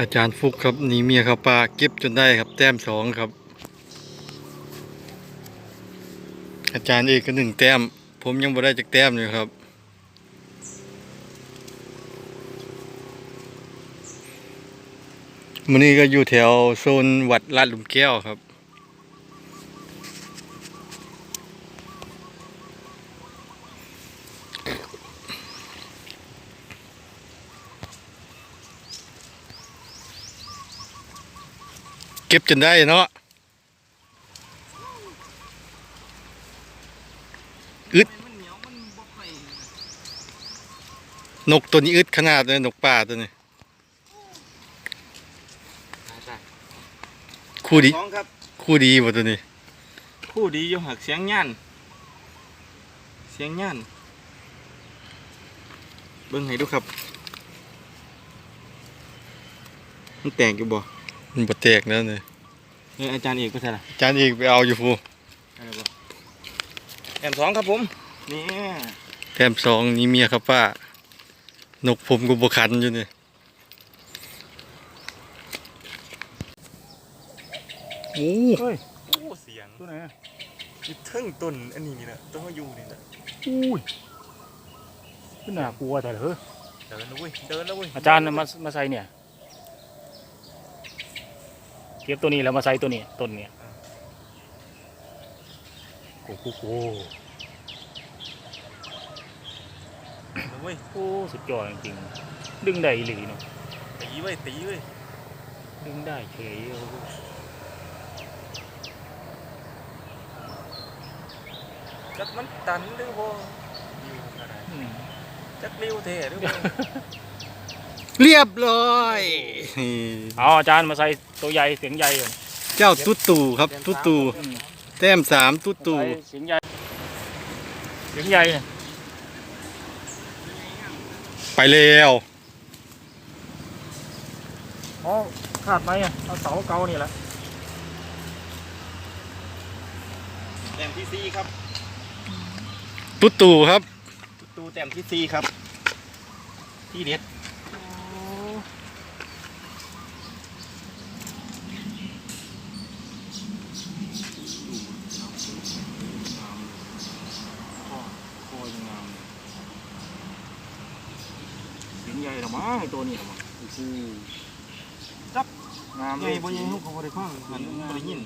อาจารย์ฟุกครับหนีเมียเขาปลาเก็บจนได้ครับ แต้มสองครับ อาจารย์เอกก็หนึ่งแต้ม ผมยังบ่ได้จากแต้มอยู่ครับ มันนี้ก็อยู่แถวโซนวัดลาดหลุมแก้วครับ ก็บจนได้เนาะอึดนกตัวนี้อึดขนาดเลยนกป่าตัวนี้คู่ดีสองครับคู่ดีบ่ตัวนี้ คู่ดีอยู่หักเสียงย่านเสียงย่านเบิ่งให้ดูครับ มันแตกอยู่บ่ มันบ่แตกแล้วนี่เอ้ยอาจารย์เอกก็ใช่ละอาจารย์เอกไปเอาอยู่ฟูอะไรบ่แอมสองครับผม นี่แต้มสองนี่เมียครับป้า นกผมก็บ่คันอยู่นี่โอ้เฮ้ยโอ้เสียงตัวไหนอะอยู่เทิงต้นอันนี้นี่แหละต้นเขาอยู่นี่แหละอุ้ยขึ้นน่ากลัวแต่เหรอเดินแล้วเว้ยเดินแล้วเว้ยอาจารย์น่ะมามาใส่เนี่ย เก็บตัวนี้แล้วมาใส่ตัวนี้ต้นเนี่ยโอ้โหโอ้โหเดินแล้วเว้ยโอ้สุดยอดจริงๆดึงได้อีหลีเนาะตีเว้ยตีเว้ยดึงได้เฉยโอ้โหจักมันตันหรือบ่อยู่ขนาดอืมจักริ้วเท่หรือบ่ เรียบร้อยเอาอาจารย์มาใส่ตัวใหญ่เสียงใหญ่ก่อนเจ้าตุ๊ตู่ครับ ตุ๊ตู่อืมแต้มสามตุ๊ตู่ใส่เสียงใหญ่เสียงใหญ่เนี่ยไปแล้วอ๋อขาดไหมอะเอาเสาเกานี่แหละแต้มที่สี่ครับ ตุ๊ตู่ครับตูแต้มที่สี่ครับ ที่เด็ด โอ้ยงามเสียง ใหญ่หรอมั้งไอ้ตัวนี้หรอมั้งโอ้โหจับงามใหเลญ่ยบ่ใหญ่เขาก็บ่ได้ฟังหันบ่ได้ยิน